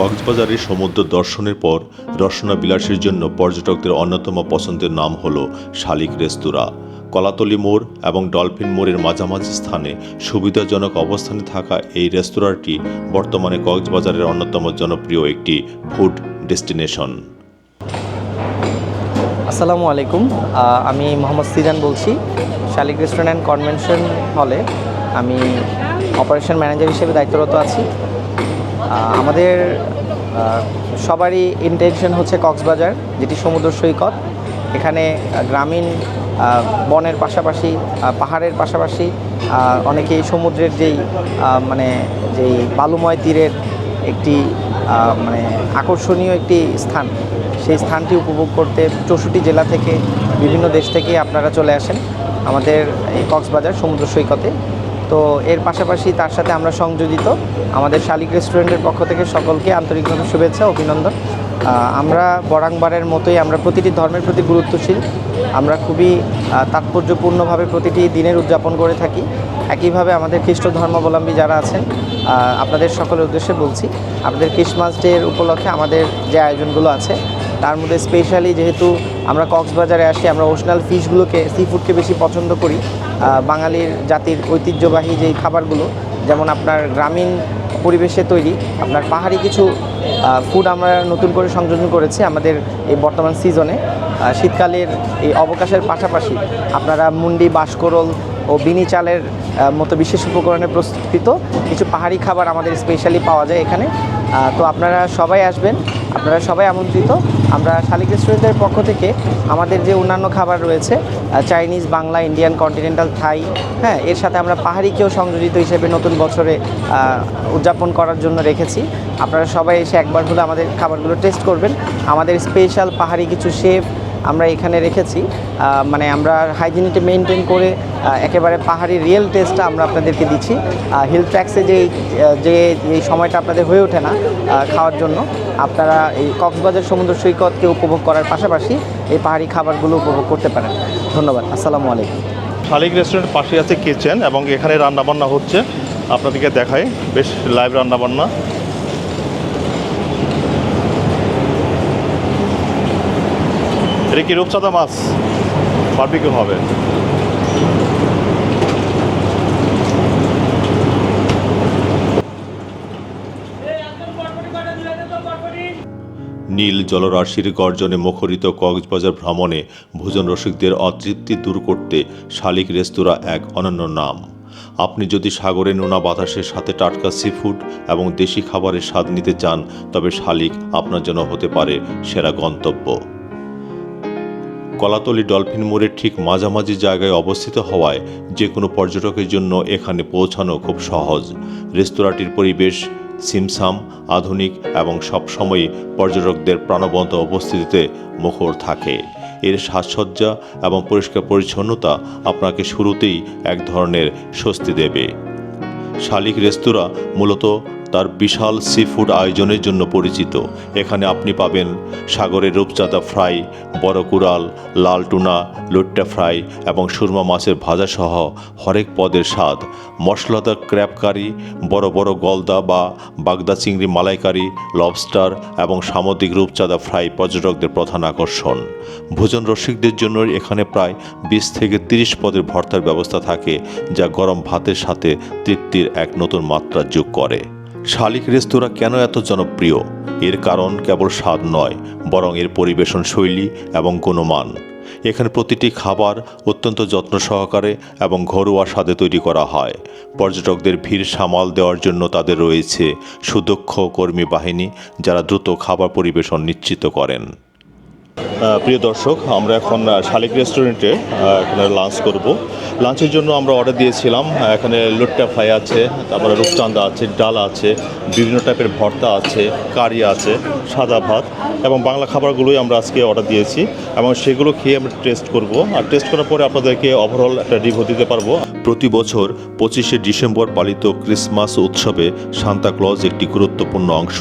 কক্সবাজারের সমুদ্র দর্শনের পর রসনা বিলাসের জন্য পর্যটকদের অন্যতম পছন্দের নাম হল শালিক রেস্তোরাঁ। কলাতলি মোড় এবং ডলফিন মোড়ের মাঝামাঝি স্থানে সুবিধাজনক অবস্থানে থাকা এই রেস্তোরাঁটি বর্তমানে কক্সবাজারের অন্যতম জনপ্রিয় একটি ফুড ডেস্টিনেশন। আসসালামু আলাইকুম। আমি মোহাম্মদ সিজান বলছি। শালিক রেস্টুরেন্ট অ্যান্ড কনভেনশন হলে আমি অপারেশন ম্যানেজার হিসেবে দায়িত্বরত আছি। আমাদের সবারই ইন্টেনশন হচ্ছে কক্সবাজার, যেটি সমুদ্র সৈকত। এখানে গ্রামীণ বনের পাশাপাশি পাহাড়ের পাশাপাশি অনেকেই সমুদ্রের যেই মানে যেই বালুময় তীরের একটি মানে আকর্ষণীয় একটি স্থান, সেই স্থানটি উপভোগ করতে চৌষট্টি জেলা থেকে বিভিন্ন দেশ থেকে আপনারা চলে আসেন। আমাদের এই কক্সবাজার সমুদ্র সৈকতে। তো এর পাশাপাশি তার সাথে আমরা সংযোজিত আমাদের শালিক রেস্টুরেন্টের পক্ষ থেকে সকলকে আন্তরিকভাবে শুভেচ্ছা, অভিনন্দন। আমরা বরাংবারের মতোই আমরা প্রতিটি ধর্মের প্রতি গুরুত্বশীল। আমরা খুবই তাৎপর্যপূর্ণভাবে প্রতিটি দিনের উদযাপন করে থাকি। একইভাবে আমাদের খ্রিস্ট ধর্মাবলম্বী যারা আছেন আপনাদের সকলের উদ্দেশ্যে বলছি, আপনাদের ক্রিসমাস ডের উপলক্ষে আমাদের যে আয়োজনগুলো আছে, তার মধ্যে স্পেশালি যেহেতু আমরা কক্সবাজারে আসি, আমরা ওশনাল ফিশগুলোকে সি ফুডকে বেশি পছন্দ করি। বাঙালির জাতির ঐতিহ্যবাহী যেই খাবারগুলো, যেমন আপনার গ্রামীণ পরিবেশে তৈরি, আপনার পাহাড়ি কিছু ফুড আমরা নতুন করে সংযোজন করেছি আমাদের এই বর্তমান সিজনে শীতকালের এই অবকাশের পাশাপাশি আপনারা মুন্ডি, বাঁশকরল ও বিনি চালের মতো বিশেষ উপকরণে প্রস্তুত কিছু পাহাড়ি খাবার আমাদের স্পেশালি পাওয়া যায় এখানে। তো আপনারা সবাই আসবেন আপনারা সবাই আমন্ত্রিত। আমরা শালিক রেস্টুরেন্টের পক্ষ থেকে আমাদের যে অন্যান্য খাবার রয়েছে Chinese Bangla Indian continental Thai হ্যাঁ এর সাথে আমরা পাহাড়িকেও সংযোজিত হিসেবে নতুন বছরে উদযাপন করার জন্য রেখেছি। আপনারা সবাই এসে একবার হলে আমাদের খাবারগুলো টেস্ট করবেন। আমাদের স্পেশাল পাহাড়ি কিছু শেফ আমরা এখানে রেখেছি। মানে আমরা হাইজিনিটি মেনটেন করে একেবারে পাহাড়ি রিয়েল টেস্টটা আমরা আপনাদেরকে দিচ্ছি। হিল ট্র্যাক্সে যে যে, এই সময়টা আপনাদের হয়ে ওঠে না খাওয়ার জন্য, আপনারা এই কক্সবাজার সমুদ্র সৈকতকে উপভোগ করার পাশাপাশি এই পাহাড়ি খাবারগুলো উপভোগ করতে পারেন। ধন্যবাদ, আসসালামু আলাইকুম। শালিক রেস্টুরেন্ট পাশে আছে কিচেন এবং এখানে রান্নাবান্না হচ্ছে। আপনাদেরকে দেখাই, বেশ লাইভ রান্নাবান্না। এটা কি রূপচাঁদা মাছ বারবিকিউ হবে। নীল জলরাশির গর্জনে মুখরিত কক্সবাজার ভ্রমণে ভোজন রসিকদের অতৃপ্তি দূর করতে শালিক রেস্তোরাঁ এক অনন্য নাম। আপনি যদি সাগরে নোনা বাতাসের সাথে টাটকা সিফুড এবং দেশি খাবারের স্বাদ নিতে চান, তবে শালিক আপনার জন্য হতে পারে সেরা গন্তব্য। কলাতলি ডলফিন মোড়ের ঠিক মাঝামাঝি জায়গায় অবস্থিত হওয়ায় যে কোনো পর্যটকের জন্য এখানে পৌঁছানো খুব সহজ। রেস্তোরাঁটির পরিবেশ, সিমসাম, আধুনিক এবং সবসময়ই পর্যটকদের প্রাণবন্ত উপস্থিতিতে মুখর থাকে। এর সাজসজ্জা এবং পরিষ্কার পরিচ্ছন্নতা আপনাকে শুরুতেই এক ধরনের স্বস্তি দেবে। শালিক রেস্তোরাঁ মূলত তার বিশাল সি ফুড আয়োজনের জন্য পরিচিত। এখানে আপনি পাবেন সাগরের রূপচাঁদা ফ্রাই, বড় কুড়াল, লাল টুনা, লুট্টা ফ্রাই এবং সুরমা মাছের ভাজা সহ হরেক পদের স্বাদ। মশলাদার ক্র্যাব কারি, বড় বড় গলদা বা বাগদা চিংড়ি মালাইকারি লবস্টার এবং সামুদ্রিক রূপচাঁদা ফ্রাই পর্যটকদের প্রধান আকর্ষণ। ভোজন রসিকদের জন্য এখানে প্রায় বিশ থেকে তিরিশ পদের ভর্তার ব্যবস্থা থাকে, যা গরম ভাতের সাথে তৃপ্তির এক নতুন মাত্রা যোগ করে। শালিক রেস্তোরাঁ কেন এত জনপ্রিয়? এর কারণ কেবল স্বাদ নয়, বরং এর পরিবেশন শৈলী এবং গুণমান। এখানে প্রতিটি খাবার অত্যন্ত যত্ন সহকারে এবং ঘরোয়া স্বাদে তৈরি করা হয়। পর্যটকদের ভিড় সামাল দেওয়ার জন্য তাদের রয়েছে সুদক্ষ কর্মী বাহিনী যারা দ্রুত খাবার পরিবেশন নিশ্চিত করেন। প্রিয় দর্শক, আমরা এখন শালিক রেস্টুরেন্টে এখানে লাঞ্চ করব। লাঞ্চের জন্য আমরা অর্ডার দিয়েছিলাম এখানে লুট্টা ফ্রাই আছে, তারপরে রূপচান্দা আছে, ডাল আছে, বিভিন্ন টাইপের ভর্তা আছে, কারি আছে, সাদা ভাত এবং বাংলা খাবারগুলোই আমরা আজকে অর্ডার দিয়েছি এবং সেগুলো খেয়ে আমরা টেস্ট করব। আর টেস্ট করার পরে আপনাদেরকে ওভারঅল একটা রিভিউ দিতে পারব। প্রতি বছর পঁচিশে ডিসেম্বর পালিত ক্রিসমাস উৎসবে সান্তা ক্লজ একটি গুরুত্বপূর্ণ অংশ।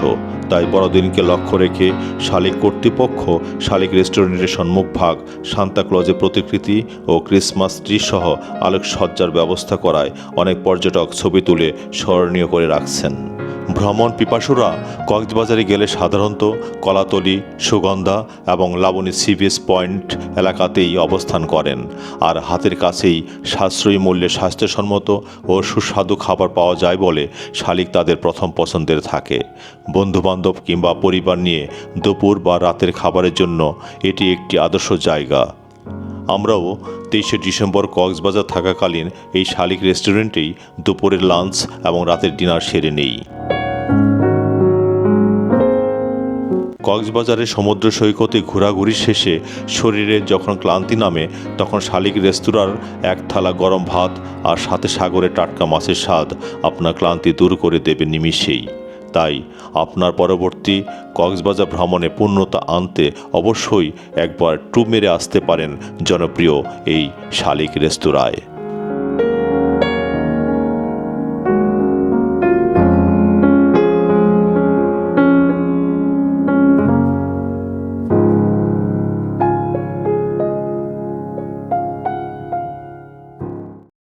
তাই বড়দিনকে লক্ষ্য রেখে শালিক কর্তৃপক্ষ শালিক রেস্টুরেন্টের সম্মুখভাগ সান্তা ক্লজের প্রতিকৃতি ও ক্রিসমাস ট্রি সহ আলোকসজ্জার ব্যবস্থা করায় অনেক পর্যটক ছবি তুলে স্মরণীয় করে রাখছেন। ভ্রমণ পিপাসুরা কক্সবাজারে গেলে সাধারণত কলাতলি, সুগন্ধা এবং লাবণী সিবিএস পয়েন্ট এলাকাতেই অবস্থান করেন। আর হাতের কাছেই সাশ্রয়ী মূল্যে স্বাস্থ্যসম্মত ও সুস্বাদু খাবার পাওয়া যায় বলে শালিক তাদের প্রথম পছন্দের থাকে। বন্ধুবান্ধব কিংবা পরিবার নিয়ে দুপুর বা রাতের খাবারের জন্য এটি একটি আদর্শ জায়গা। আমরাও তেইশে ডিসেম্বর কক্সবাজার থাকাকালীন এই শালিক রেস্টুরেন্টেই দুপুরের লাঞ্চ এবং রাতের ডিনার সেরে নেই। কক্সবাজারের সমুদ্র সৈকতে ঘোরাঘুরি শেষে শরীরে যখন ক্লান্তি নামে, তখন শালিক রেস্তোরাঁর এক থালা গরম ভাত আর সাথে সাগরে টাটকা মাছের স্বাদ আপনার ক্লান্তি দূর করে দেবে নিমিষেই। তাই আপনার পরবর্তী কক্সবাজার ভ্রমণে পূর্ণতা আনতে অবশ্যই একবার টু মেরে আসতে পারেন জনপ্রিয় এই শালিক রেস্তোরাঁয়।